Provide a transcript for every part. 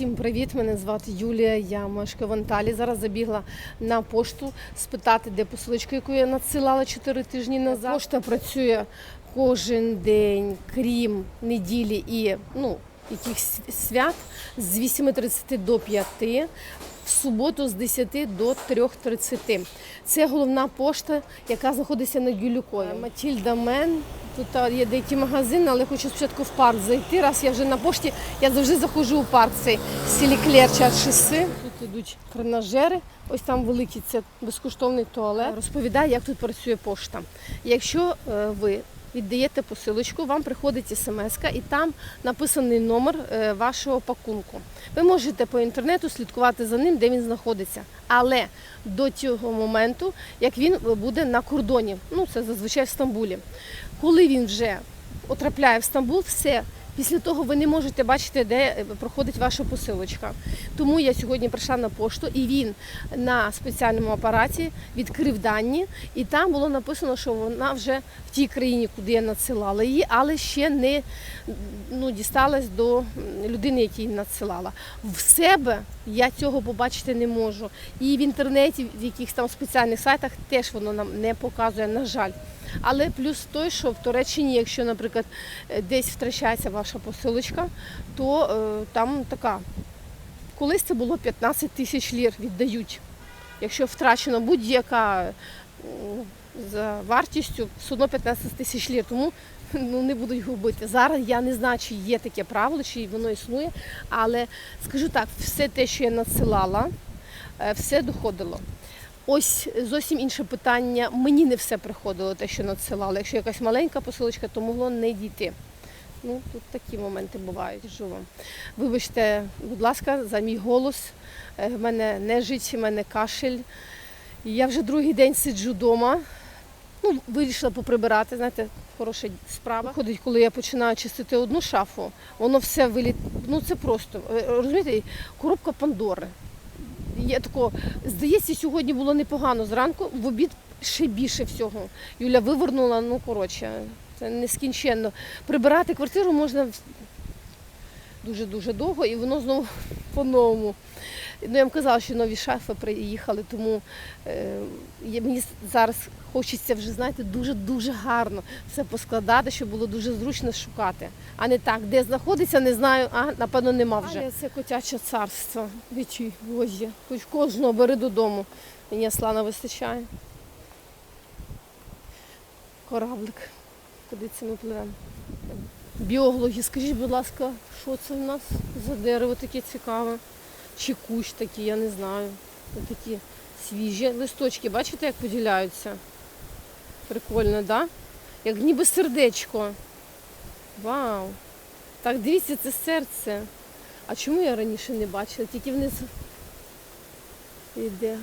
Всім привіт! Мене звати Юлія. Я мешкаю в Анталі. Зараз забігла на пошту спитати, де посилочка, яку я надсилала 4 тижні назад. Пошта працює кожен день, крім неділі і ну, якихось свят з 8.30 до 5, в суботу з 10 до 3.30. Це головна пошта, яка знаходиться на Гюлюкові. Матільда Мен. Тут є деякі магазини, але хочу спочатку в парк зайти. Раз я вже на пошті, я завжди заходжу у парк цей Сіліклер шоси. Тут йдуть тренажери. Ось там великий це безкоштовний туалет. Розповідаю, як тут працює пошта. Якщо е, ви віддаєте посилочку, вам приходить смс і там написаний номер е, вашого пакунку. Ви можете по інтернету слідкувати за ним, де він знаходиться. Але до цього моменту, як він буде на кордоні, ну це зазвичай в Стамбулі. Коли він вже потрапляє в Стамбул, все. Після того ви не можете бачити, де е, проходить ваша посилочка. Тому я сьогодні прийшла на пошту, і він на спеціальному апараті відкрив дані, і там було написано, що вона вже в тій країні, куди я надсилала її, але ще не ну, дісталась до людини, якій надсилала. В себе я цього побачити не можу. І в інтернеті, в якихось там спеціальних сайтах теж воно нам не показує, на жаль. Але плюс той, що в Туреччині, якщо, наприклад, е, десь втрачається ваша посилочка, то е, там така. Колись це було 15 тисяч лір віддають. Якщо втрачена будь-яка за вартістю, все одно 15 тисяч лір. Тому ну, не будуть губити. Зараз я не знаю, чи є таке правило, чи воно існує, але скажу так, все те, що я надсилала, е, все доходило. Ось зовсім інше питання. Мені не все приходило, те, що надсилали. Якщо якась маленька посилочка, то могло не дійти. Ну, тут такі моменти бувають. Вам. Вибачте, будь ласка, за мій голос. Е, В мене нежить, в мене кашель. Я вже другий день сиджу вдома. Ну, вирішила поприбирати, знаєте, хороша справа. Ходить, коли я починаю чистити одну шафу, воно все виліт. Ну це просто е, розумієте, коробка Пандори. Я тако, здається, сьогодні було непогано зранку, в обід ще більше всього. Юля вивернула, ну коротше, це нескінченно. Прибирати квартиру можна дуже-дуже довго і воно знову по-новому. Ну, я вам казала, що нові шафи приїхали, тому е, мені зараз хочеться вже, знаєте, дуже-дуже гарно все поскладати, щоб було дуже зручно шукати. А не так, де знаходиться, не знаю, а напевно нема вже. Але це котяче царство. Вічі, божі. Хоч кожного бери додому. Мені Аслана вистачає. Кораблик. Куди це ми пливемо? Біологи, скажіть, будь ласка, що це в нас за дерево таке цікаве? Чи кущ такий, я не знаю. Ось такі свіжі листочки, бачите, як поділяються? Прикольно, так? Да? Як ніби сердечко. Вау! Так, дивіться, це серце. А чому я раніше не бачила? Тільки вниз йде.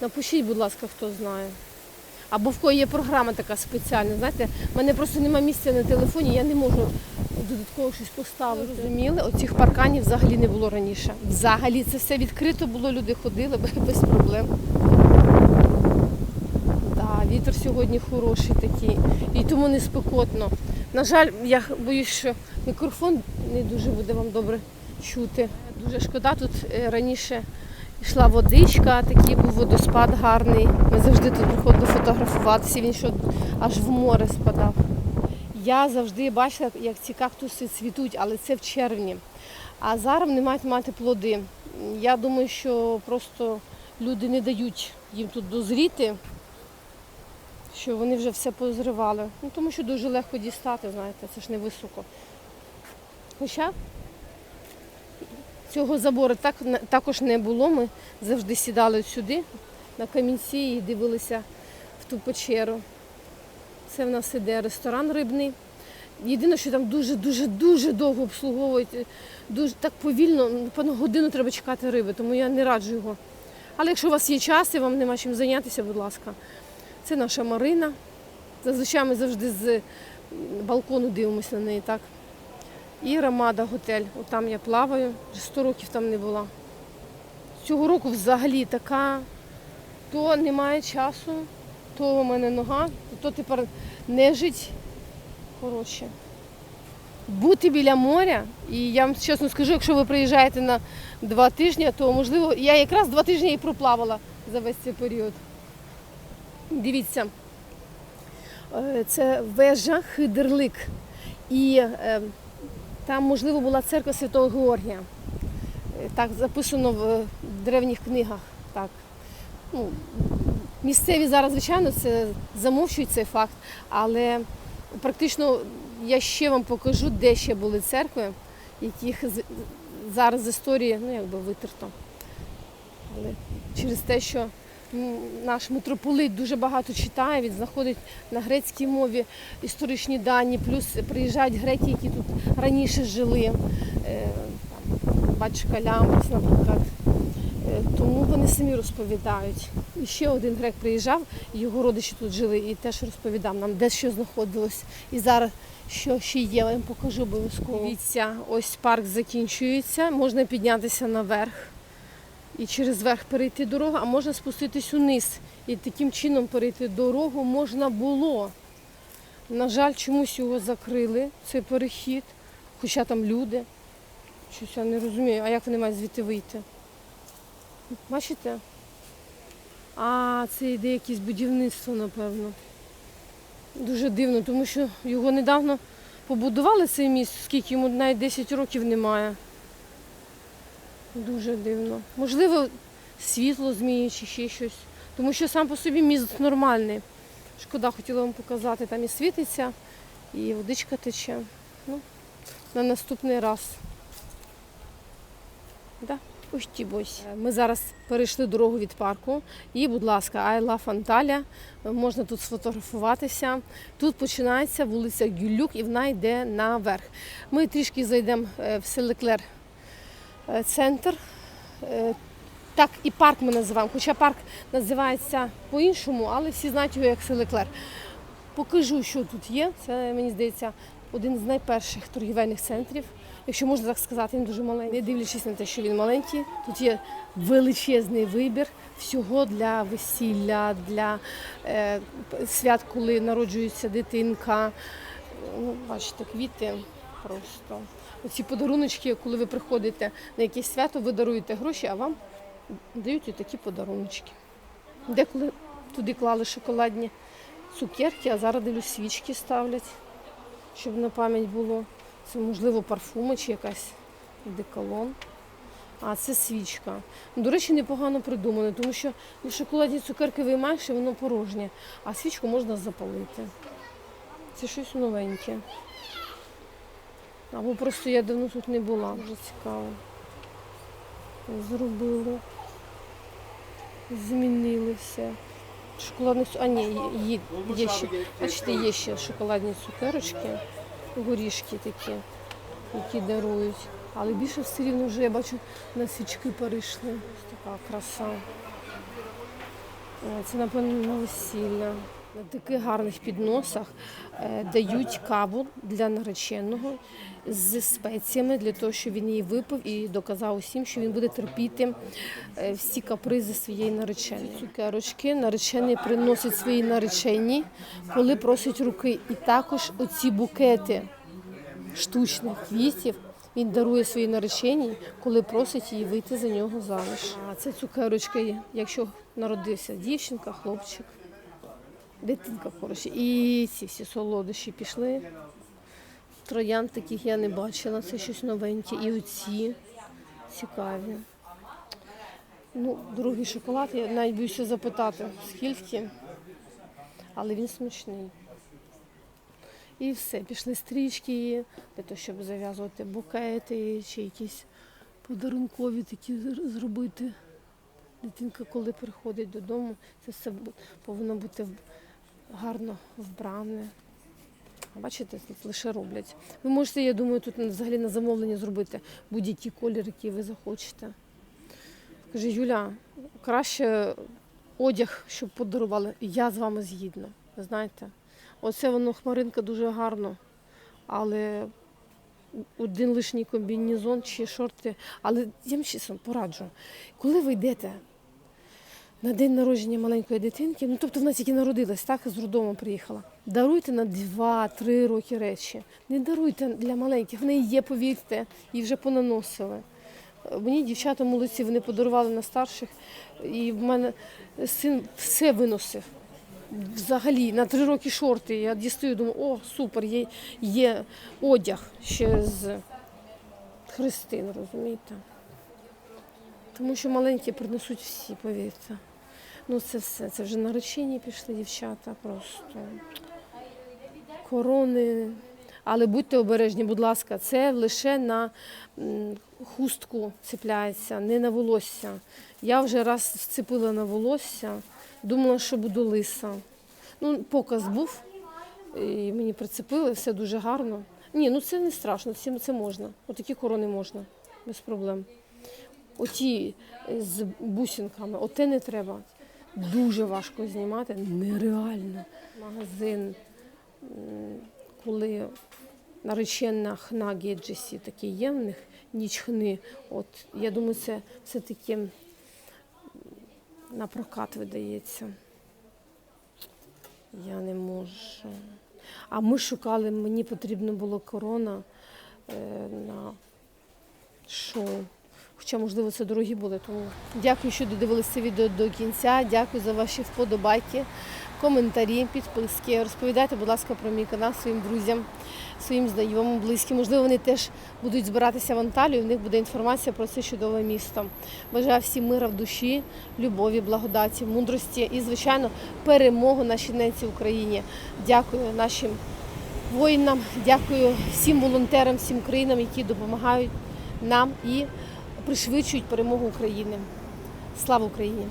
Напишіть, будь ласка, хто знає. Або в кого є програма така спеціальна. Знаєте, в мене просто немає місця на телефоні, я не можу додатково щось поставити. Розуміли, оцих парканів взагалі не було раніше. Взагалі це все відкрито було, люди ходили без проблем. Так, вітер сьогодні хороший такий, і тому не спекотно. На жаль, я боюсь, що мікрофон не дуже буде вам добре чути. Дуже шкода, тут е, раніше йшла водичка, такий був водоспад гарний. Ми завжди тут приходили фотографуватися, він що аж в море спадав. Я завжди бачила, як ці кактуси цвітуть, але це в червні. А зараз вони мають мати плоди. Я думаю, що просто люди не дають їм тут дозріти, що вони вже все позривали. Ну, тому що дуже легко дістати, знаєте, це ж не високо. Хоча цього забору так, також не було. Ми завжди сідали сюди, на камінці і дивилися в ту печеру. Це в нас іде ресторан рибний. Єдине, що там дуже-дуже дуже довго обслуговують, дуже так повільно, напевно, годину треба чекати риби, тому я не раджу його. Але якщо у вас є час і вам нема чим зайнятися, будь ласка. Це наша Марина. Зазвичай ми завжди з балкону дивимося на неї, так. І Рамада готель. От там я плаваю, вже 100 років там не була. Цього року взагалі така, то немає часу, то у мене нога, то тепер нежить. Коротше. бути біля моря. І я вам чесно скажу, якщо ви приїжджаєте на два тижні, то можливо я якраз два тижні і проплавала за весь цей період. Дивіться, е, це вежа Хидерлик. І е, там, можливо, була церква Святого Георгія. Е, Так записано в е, древніх книгах. Так. Ну, місцеві зараз, звичайно, це замовчують цей факт, але практично я ще вам покажу, де ще були церкви, яких зараз з історії ну, якби витерто. Але через те, що наш митрополит дуже багато читає, він знаходить на грецькій мові історичні дані, плюс приїжджають греки, які тут раніше жили. Е, Батюшка Лямбрус, наприклад. Е, Тому вони самі розповідають. І ще один грек приїжджав, його родичі тут жили, і теж розповідав нам, де що знаходилось. І зараз що ще є, я вам покажу обов'язково. Дивіться, ось парк закінчується, можна піднятися наверх і через верх перейти дорогу, а можна спуститись униз. І таким чином перейти дорогу можна було. На жаль, чомусь його закрили, цей перехід, хоча там люди. Щось я не розумію, а як вони мають звідти вийти? Бачите? А, це йде якесь будівництво, напевно. Дуже дивно, тому що його недавно побудували цей міст, скільки йому навіть 10 років немає. Дуже дивно. Можливо, світло зміє чи ще щось. Тому що сам по собі міст нормальний. Шкода, хотіла вам показати, там і світиться, і водичка тече. Ну, на наступний раз. Да? Ось ті бось. Ми зараз перейшли дорогу від парку. І, будь ласка, I love Antalya. Можна тут сфотографуватися. Тут починається вулиця Гюлюк і вона йде наверх. Ми трішки зайдемо е, в Селеклер е, центр. Е, Так і парк ми називаємо, хоча парк називається по-іншому, але всі знають його як Селеклер. Покажу, що тут є. Це, мені здається, один з найперших торгівельних центрів. Якщо можна так сказати, він дуже маленький. Не дивлячись на те, що він маленький, тут є величезний вибір всього для весілля, для е, свят, коли народжується дитинка. Ну, бачите, квіти просто. Оці подаруночки, коли ви приходите на якесь свято, ви даруєте гроші, а вам дають такі подаруночки. Деколи туди клали шоколадні цукерки, а зараз дивлюсь, свічки ставлять, щоб на пам'ять було. Це, можливо, парфуми чи якась деколон. А це свічка. До речі, непогано придумано, тому що ну, шоколадні цукерки виймаєш і воно порожнє, а свічку можна запалити. Це щось новеньке. Або просто я давно тут не була. Дуже цікаво. Зробили. Змінили все. Шоколадних А ні, є, є ще. Бачите, є ще шоколадні цукерочки, горішки такі, які дарують. Але більше все рівно вже я бачу на свічки перейшли. Ось така краса. Це, напевно, весілля. На таких гарних підносах е, дають каву для нареченого з спеціями для того, щоб він її випив і доказав усім, що він буде терпіти е, всі капризи своєї нареченої. Цукерочки наречений приносить своїй нареченій, коли просить руки. І також оці букети штучних квітів він дарує своїй нареченій, коли просить її вийти за нього заміж. А це цукерочки, якщо народився дівчинка, хлопчик, дитинка хороша. І ці всі солодощі пішли. Троян таких я не бачила, це щось новеньке. І оці цікаві. Ну, другий шоколад, я навіть боюся запитати, скільки, але він смачний. І все, пішли стрічки для того, щоб зав'язувати букети чи якісь подарункові такі зробити. Дитинка, коли приходить додому, це все повинно бути гарно вбране. Бачите, тут лише роблять. Ви можете, я думаю, тут взагалі на замовлення зробити будь-який колір, який ви захочете. Каже, Юля, краще одяг, щоб подарували. Я з вами згідна. Знаєте, оце воно хмаринка дуже гарно, але один лишній комбінезон чи шорти. Але я вам чесно пораджу, коли ви йдете на день народження маленької дитинки. Ну, тобто вона тільки народилась, так, з роддому приїхала. Даруйте на 2-3 роки речі. Не даруйте для маленьких. В неї є, повірте, її вже понаносили. Мені дівчата молодці, вони подарували на старших, і в мене син все виносив. Взагалі на три роки шорти. Я дістаю, думаю, о, супер, є, є одяг ще з Христин, розумієте? Тому що маленькі принесуть всі, повірте. Ну це все. Це вже наречені пішли дівчата просто. Корони. Але будьте обережні, будь ласка, це лише на хустку цепляється, не на волосся. Я вже раз вцепила на волосся, думала, що буду лиса. Ну, показ був, і мені прицепили, все дуже гарно. Ні, ну це не страшно, це, це можна. Отакі корони можна, без проблем. Оті з бусинками, оте не треба. Дуже важко знімати, нереально. Магазин, коли наречена хна Геджесі такі є в них, ніч хни. От, я думаю, це все-таки на прокат видається. Я не можу. А ми шукали, мені потрібно було корона е, на шоу. Хоча, можливо, це дорогі були. Тому дякую, що додивилися відео до кінця. Дякую за ваші вподобайки, коментарі, підписки. Розповідайте, будь ласка, про мій канал своїм друзям, своїм знайомим, близьким. Можливо, вони теж будуть збиратися в Анталію. У них буде інформація про це чудове місто. Бажаю всім мира в душі, любові, благодаті, мудрості і, звичайно, перемогу нашій ненці в Україні. Дякую нашим воїнам, дякую всім волонтерам, всім країнам, які допомагають нам і пришвидшують перемогу України. Слава Україні!